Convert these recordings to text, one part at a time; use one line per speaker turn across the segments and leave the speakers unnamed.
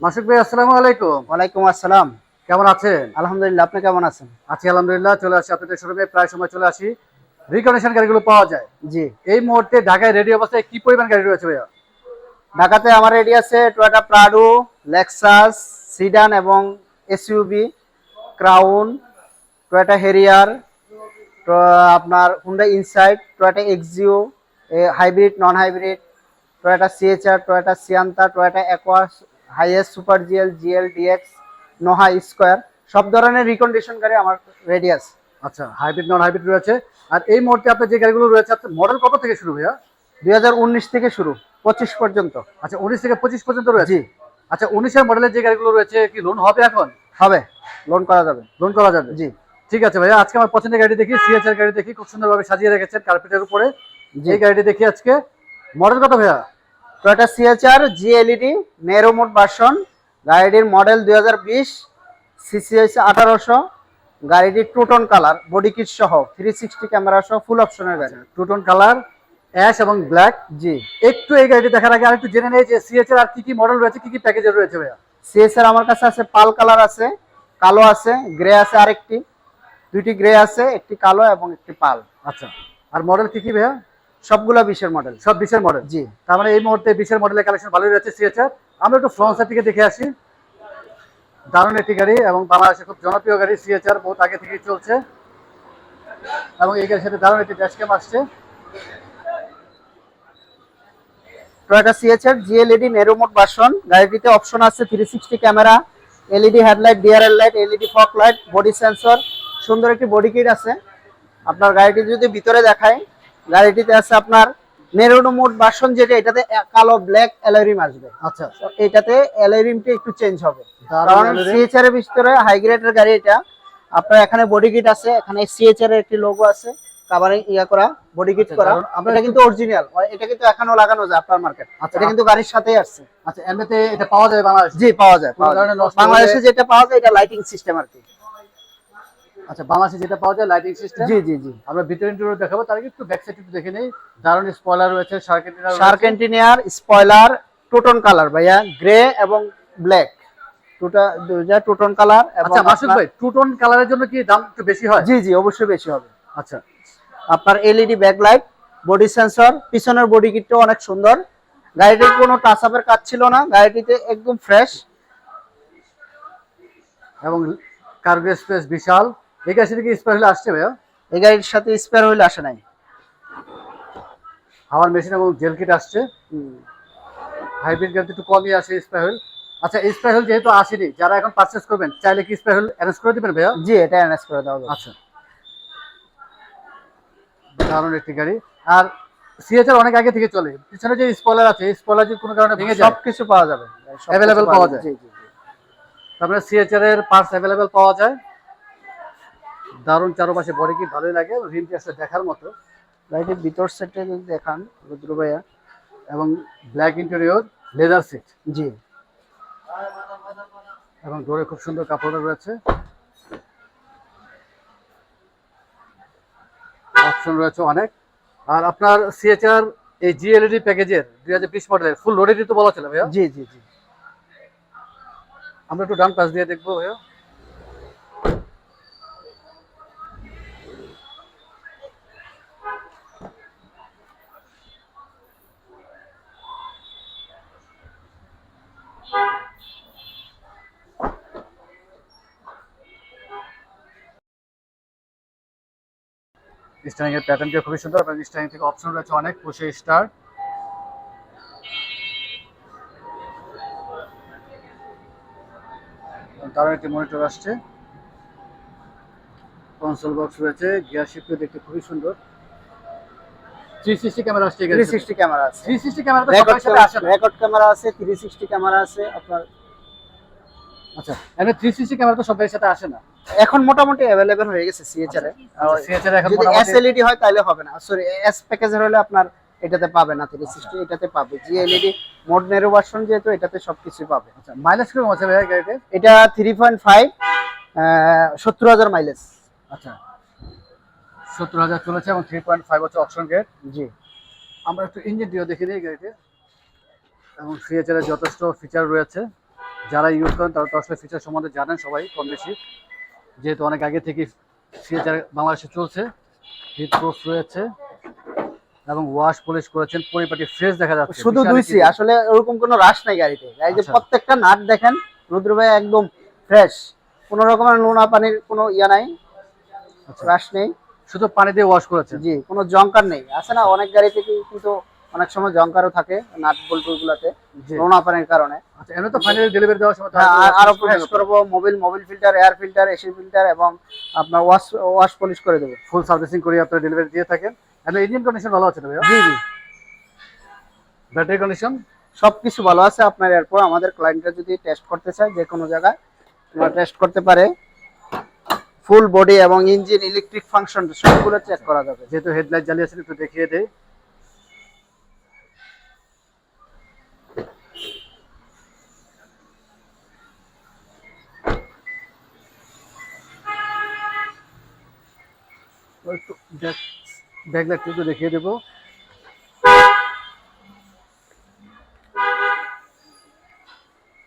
মাসুক ভাই আসসালামু আলাইকুম।
ওয়ালাইকুম আসসালাম।
কেমন আছেন?
আলহামদুলিল্লাহ আপনি কেমন আছেন?
আছি আলহামদুলিল্লাহ চলে আসি আপনাদের শোরুমে। প্রায় সময় চলে আসি। রিকন্ডিশন গাড়িগুলো পাওয়া যায়।
জি।
এই মুহূর্তে ঢাকায় রেডি অবস্থায় কি পরিমাণ গাড়ি রয়েছে ভাইয়া?
ঢাকাতে আমার রেডি আছে টয়োটা প্রাডো লেক্সাস সিডান এবং এসইউবি ক্রাউন টয়োটা হেরিয়ার আপনার Honda Insight Toyota Axio hybrid non hybrid Toyota CHR Toyota Sienta Toyota Aqua Hiace Super GL GL DX Noah Esquire সব ধরনের রিকন্ডিশন গাড়ি আমার রেডি আছে।
আচ্ছা hybrid non hybrid রয়েছে। আর এই মুহূর্তে আপনার যে গাড়িগুলো রয়েছে আপনার মডেল কত থেকে শুরু ভাইয়া?
দু হাজার উনিশ থেকে শুরু পঁচিশ পর্যন্ত।
আচ্ছা উনিশ থেকে পঁচিশ পর্যন্ত রয়েছে? আচ্ছা উনিশের মডেলের যে গাড়িগুলো রয়েছে কি লোন হবে এখন?
হবে লোন করা যাবে।
লোন করা যাবে?
জি।
ঠিক আছে ভাইয়া আজকে আমার পছন্দের গাড়ি দেখি সিএচআর গাড়ি দেখি খুব সুন্দরভাবে সাজিয়ে রেখেছেন কার্পেটের উপরে। এই গাড়িটি দেখি আজকে। মডেল কত ভাইয়া?
Toyota CHR G LED Nero mode version গাড়িটির মডেল দুই হাজার বিশ সিসি হয়েছে আঠারোশো। গাড়িটির two tone colour body kit সহ থ্রি সিক্সটি ক্যামেরা সহ ফুল অপশনের গাড়ি।
টুটন কালার অ্যাশ এবং ব্ল্যাক
জি
একটু এই গাড়িটি দেখার আগে আরেকটু জেনে নেই যে সিএচআর আর কি কি মডেল রয়েছে কি কি প্যাকেজের রয়েছে ভাইয়া?
সিএসআর আমার কাছে আছে পাল কালার আছে কালো আছে গ্রে আছে আরেকটি। দুইটি গ্রে আছে একটি কালো এবং একটি পাল।
আচ্ছা। আর মডেল কি কি ভাইয়া?
সবগুলা বিশের মডেল
সব বিশের মডেল
জি।
তার মানে এই মুহূর্তে বিশের মডেলের কালেকশন ভালোই রয়েছে সিএচআর আমরা একটু ফ্রন্ট সাইড থেকে দেখে আসি। দারুণ একটি গাড়ি এবং বাংলাদেশের খুব জনপ্রিয় গাড়ি সিএচআর বহুত আগে থেকেই চলছে। এবং এই গাড়ির সাথে দারুণ একটি ড্যাশ ক্যাম আসছে।
Toyota CHR G LED Nero mode version গাড়িটিতে option আছে three sixty camera LED headlight DRL light LED fog light body sensor সুন্দর একটি বডি কিট আছে। আপনার গাড়িটি যদি ভিতরে দেখায় গাড়িটিতে আছে আপনার নেরো মোড ভার্সন যেটা এটাতে কালো ব্ল্যাক অ্যালোরিম আসবে।
আচ্ছা
এটাতে অ্যালোরিমটা একটু চেঞ্জ হবে। কারণ সিএচআর এর ভিতরে হাই গ্রেডের গাড়ি এটা। আপনার এখানে বডি কিট আছে এখানে সিএচআর এর একটি লোগো আছে কাভারিং ইয়া করা বডি কিট
আচ্ছা,
করা। এটা কিন্তু অরিজিনাল এটা কিন্তু এখনও লাগানো যায় আপনার মার্কেট
আচ্ছা,
এটা কিন্তু গাড়ির সাথেই আসছে।
আচ্ছা এমনিতে এটা পাওয়া যায় বাংলাদেশে?
জি পাওয়া যায় বাংলাদেশে যেটা পাওয়া যায় এটা লাইটিং সিস্টেম আর কি।
আচ্ছা বাংলাদেশে যেটা পাওয়া যায় লাইটিং সিস্টেম
জি জি জি।
আমরা ভিতরে ইন্টারভিউ দেখাবো তার আগে একটু ব্যাক সাইড একটু দেখে নেই। দারুণ স্পয়লার রয়েছে সার্কেন্টিনার
shark antenna spoiler two tone colour ভাইয়া গ্রে এবং ব্ল্যাক দুটা টোটন কালার
আচ্ছা মাসুদ ভাই টু কালারের জন্য কি দাম একটু বেশি হয়?
জি জি অবশ্যই বেশি হবে।
আচ্ছা।
আপনার এলইডি ব্যাকলাইট বডি সেন্সর পিছনের বডি অনেক সুন্দর। গাড়িটির কোনো টাচ আপের কাজ ছিল না গাড়িটিতে একদম ফ্রেশ
এবং কার্গো স্পেস বিশাল। এই গাড়ি থেকে স্পেশাল আসছে ভাইয়া?
এই গাড়ির সাথে স্পেয়ার হুইল আসে নাই।
হাওয়ার মেশিন এবং জেল কিট আসছে। হাইব্রিড গাড়িতে একটু কমই আসে স্পেশাল আচ্ছা স্পেশাল যেহেতু আসেনি যারা এখন পারচেস করবেন চাইলে কি স্পেশাল অ্যারেঞ্জ করে দিবেন ভাইয়া?
জি এটা অ্যানেজ করে দেওয়া যাবে।
আচ্ছা। দারুণ একটি গাড়ি। আর সিএচআর অনেক আগে থেকে চলে। পিছনে যে স্পয়লার আছে স্পয়লার যদি কোনো কারণে ভেঙে যায়।
সবকিছু পাওয়া যাবে।
Available পাওয়া যায়। তারপরে সিএচআর এর পার্টস অ্যাভেলেবেল পাওয়া যায়। দারুণ চারপাশে বডি কি ভালোই লাগে রিম আসলে দেখার মতো।
গাড়িটির ভিতর সেটে যদি দেখান রুদ্র ভাইয়া
এবং ব্ল্যাক ইন্টেরিয়র লেদার সিট
জি।
এবং ডোরে খুব সুন্দর কাপড় রয়েছে। অপশন রয়েছে অনেক। আর আপনার সিএচআর এই জিএলইডি প্যাকেজের দুই হাজার বিশ মডেলের ফুল লোডেডই তো বলা ছিল ভাইয়া?
জি জি জি।
আমরা একটু ডান পাশ দিয়ে দেখব ভাইয়া। স্টারিং এর প্যাটার্নটা খুবই সুন্দর। এবং স্টারিং থেকে অপশন রয়েছে অনেক পুষে স্টার্ট তার একটি মনিটর আসছে। কনসোল বক্স রয়েছে গিয়ার শিফট দেখতে খুবই সুন্দর। থ্রি সিক্সটি ক্যামেরা আসছে
থ্রি সিক্সটি ক্যামেরা আছে।
থ্রি সিক্সটি ক্যামেরা তো সবার সাথে আসে
রেকর্ড ক্যামেরা আছে থ্রি সিক্সটি ক্যামেরা আছে আপনার
আচ্ছা এমনি থ্রি সিক্সটি ক্যামেরা তো সবার সাথে আসে না।
এখন মোটামুটি অ্যাভেলেবেল হয়ে গেছে সিএচআর এ।
সিএচআর এখন
যদি এসএলইডি হয় তাহলে হবে না। সরি এস প্যাকেজের হলে আপনার এটাতে পাবে না থ্রি সিক্সটি এটাতে পাবে। G LED mode Nero version যেহেতু এটাতে সবকিছুই পাবে।
আচ্ছা মাইলেজ কীরকম আছে ভাইয়া গাড়িতে?
এটা থ্রি পয়েন্ট ফাইভ সত্তর হাজার মাইলেজ
আচ্ছা সত্তর হাজার চলেছে এবং থ্রি পয়েন্ট ফাইভ হচ্ছে অপশন গেট
জি।
আমরা একটু ইঞ্জিন দিয়েও দেখে নিই গাড়িতে। এবং সিএচআর এর যথেষ্ট ফিচার রয়েছে। যারা ইউজ করেন তারা তো আসলে ফিচার সম্বন্ধে জানেন সবাই কম বেশি। যেহেতু অনেক আগে থেকে সিএচআর বাংলাদেশে চলছে হিট প্রুফ রয়েছে এবং ওয়াশ পলিশ করেছেন পরিপাটি ফ্রেশ দেখা যাচ্ছে।
শুধু দুইছি আসলে ওরকম কোনো রাশ নাই গাড়িতে। গাড়িতে
আচ্ছা।
প্রত্যেকটা নাট দেখেন রুদ্র ভাই একদম ফ্রেশ কোনো রকমের নোনা পানির কোনো ইয়া নাই
আচ্ছা,
রাশ নেই।
শুধু পানি দিয়ে ওয়াশ করেছেন?
জি কোনো জঙ্কার নেই। আছে না অনেক গাড়িতে কিন্তু অনেক সময় জঙ্কারও থাকে নাট বল্টু গুলাতে
জি
নোনা কারণে।
আচ্ছা এমনি তো ফাইনালি ডেলিভারি দেওয়ার সময়
হ্যাঁ, আর-
নেবেন।
করব mobil mobil filter air filter AC filter এবং আপনার ওয়াশ ওয়াশ পলিশ করে দেবো।
ফুল সার্ভিসিং করে আপনারা ডেলিভারি দিয়ে থাকেন। এবং ইঞ্জিন কন্ডিশন ভালো আছে না ভাইয়া?
জি জি।
ব্যাটারি কন্ডিশন
সবকিছু ভালো আছে আপনার এরপর আমাদের ক্লায়েন্টরা যদি টেস্ট করতে চায় যে কোনো জায়গায় টেস্ট করতে পারে। ফুল বডি এবং ইঞ্জিন ইলেকট্রিক ফাংশন সবগুলো চেক করা যাবে।
যেহেতু হেডলাইট জ্বালিয়েছেন একটু দেখিয়ে দেই। একটু দেখিয়ে দেবো।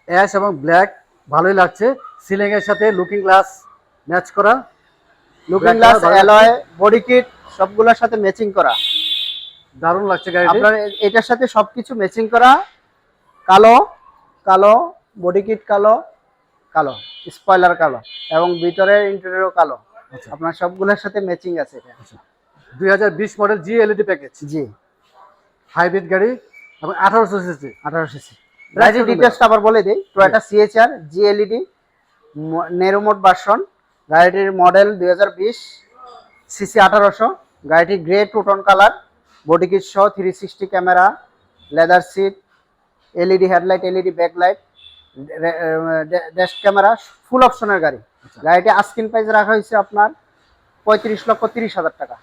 অ্যাশ এবং ব্ল্যাক ভালোই লাগছে। সিলিং এর সাথে লুকিং গ্লাস ম্যাচ করা।
Looking glass alloy body kit সবগুলোর সাথে ম্যাচিং করা।
দারুণ লাগছে
আপনার এটার সাথে সবকিছু ম্যাচিং করা। কালো কালো বডি কিট কালো কালো স্পয়লার কালো এবং ভিতরের ইন্টেরিয়রও কালো। আপনার সবগুলোর সাথে ম্যাচিং আছে এটা।
দুই হাজার বিশ মডেল জি এলইডি প্যাকেজ
জি।
হাইব্রিড গাড়ি এবং আঠারোশো সিসি
আঠারো সিসি গাড়ির ডিটেলসটা আবার বলে দিই। টয়োটা সিএচআর জিএলইডি নেরোমোট ভার্সন গাড়িটির মডেল দুই হাজার বিশ সিসি আঠারোশো গাড়িটি grey two tone colour body kit সহ three sixty camera leather seat LED headlight LED backlight dash camera full অপশনের গাড়ি। গাড়িটি আস্কিন প্রাইস রাখা হয়েছে আপনার পঁয়ত্রিশ লক্ষ তিরিশ হাজার টাকা।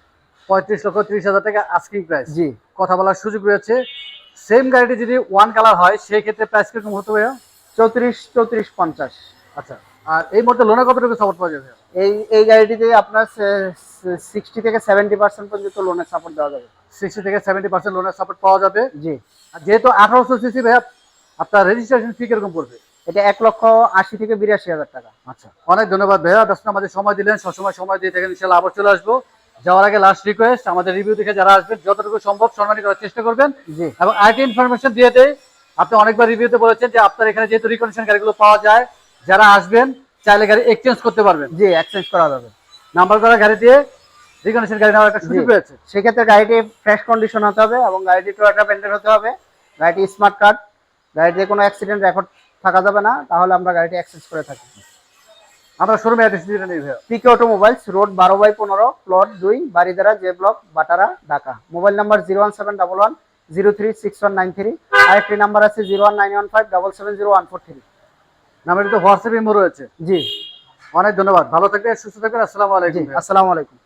পঁয়ত্রিশ লক্ষ ত্রিশ হাজার টাকা আস্কিং প্রাইস
জি।
কথা বলার সুযোগ রয়েছে। সেম গাড়িটি যদি ওয়ান কালার হয় সেই ক্ষেত্রে প্রাইস কীরকম হতে ভাইয়া
চৌত্রিশ চৌত্রিশ পঞ্চাশ।
আচ্ছা। আর এই মুহূর্তে লোনে কতটুকু সাপোর্ট পাওয়া যাবে?
এই এই গাড়িটিতে আপনার সিক্সটি থেকে সেভেন্টি পার্সেন্ট পর্যন্ত লোনের সাপোর্ট দেওয়া যাবে।
সিক্সটি থেকে সেভেন্টি পার্সেন্ট লোনের সাপোর্ট পাওয়া যাবে।
জি।
আর যেহেতু আঠারোশো সিসি ভাইয়া আপনার রেজিস্ট্রেশন ফি কীরকম পড়বে?
এটা এক লক্ষ আশি থেকে বিরাশি হাজার টাকা।
আচ্ছা অনেক ধন্যবাদ ভাইয়া। ব্যস্ত আমাদের সময় দিলেন সবসময় সময় দিয়ে থাকেন ইনশাল্লাহ আবার চলে আসব। যাওয়ার আগে লাস্ট রিকোয়েস্ট আমাদের রিভিউ দেখে যারা আসবেন যতটুকু সম্ভব সম্মানী করার চেষ্টা করবেন।
জি।
এবং আরেকটি ইনফরমেশন দিয়ে দেয় আপনি অনেকবার রিভিউতে বলেছেন যে আপনার এখানে যেহেতু রিকন্ডিশন গাড়িগুলো পাওয়া যায় যারা আসবেন চাইলে গাড়ি এক্সচেঞ্জ করতে পারবেন।
জি এক্সচেঞ্জ করা যাবে।
নাম্বার করা গাড়ি দিয়ে রিকন্ডিশন গাড়ি নেওয়ার একটা সুযোগ। রয়েছে।
সেক্ষেত্রে গাড়িটি ফ্রেশ কন্ডিশন হতে হবে এবং গাড়িটি টয়োটা পেন্টের হতে হবে। গাড়িটি স্মার্ট কার্ড গাড়িতে কোনো অ্যাক্সিডেন্ট রেকর্ড থাকা যাবে না তাহলে আমরা গাড়িটি এক্সচেঞ্জ করে থাকি।
আমরা শোরুমে অ্যাড্রেস দিয়ে নেই ভাইয়া।
পিকে অটোমোবাইলস রোড বারো বাই পনেরো প্লট দুই Baridhara J block Bhatara Dhaka. Mobile number zero one seven double one zero three six one nine three আরেকটি নাম্বার আছে zero one nine one five double seven zero one four three
নাম্বারটি তো WhatsApp imo রয়েছে।
জি।
অনেক ধন্যবাদ। ভালো থাকবেন সুস্থ থাকবেন। আসসালামু আলাইকুম।
আসসালামু আলাইকুম।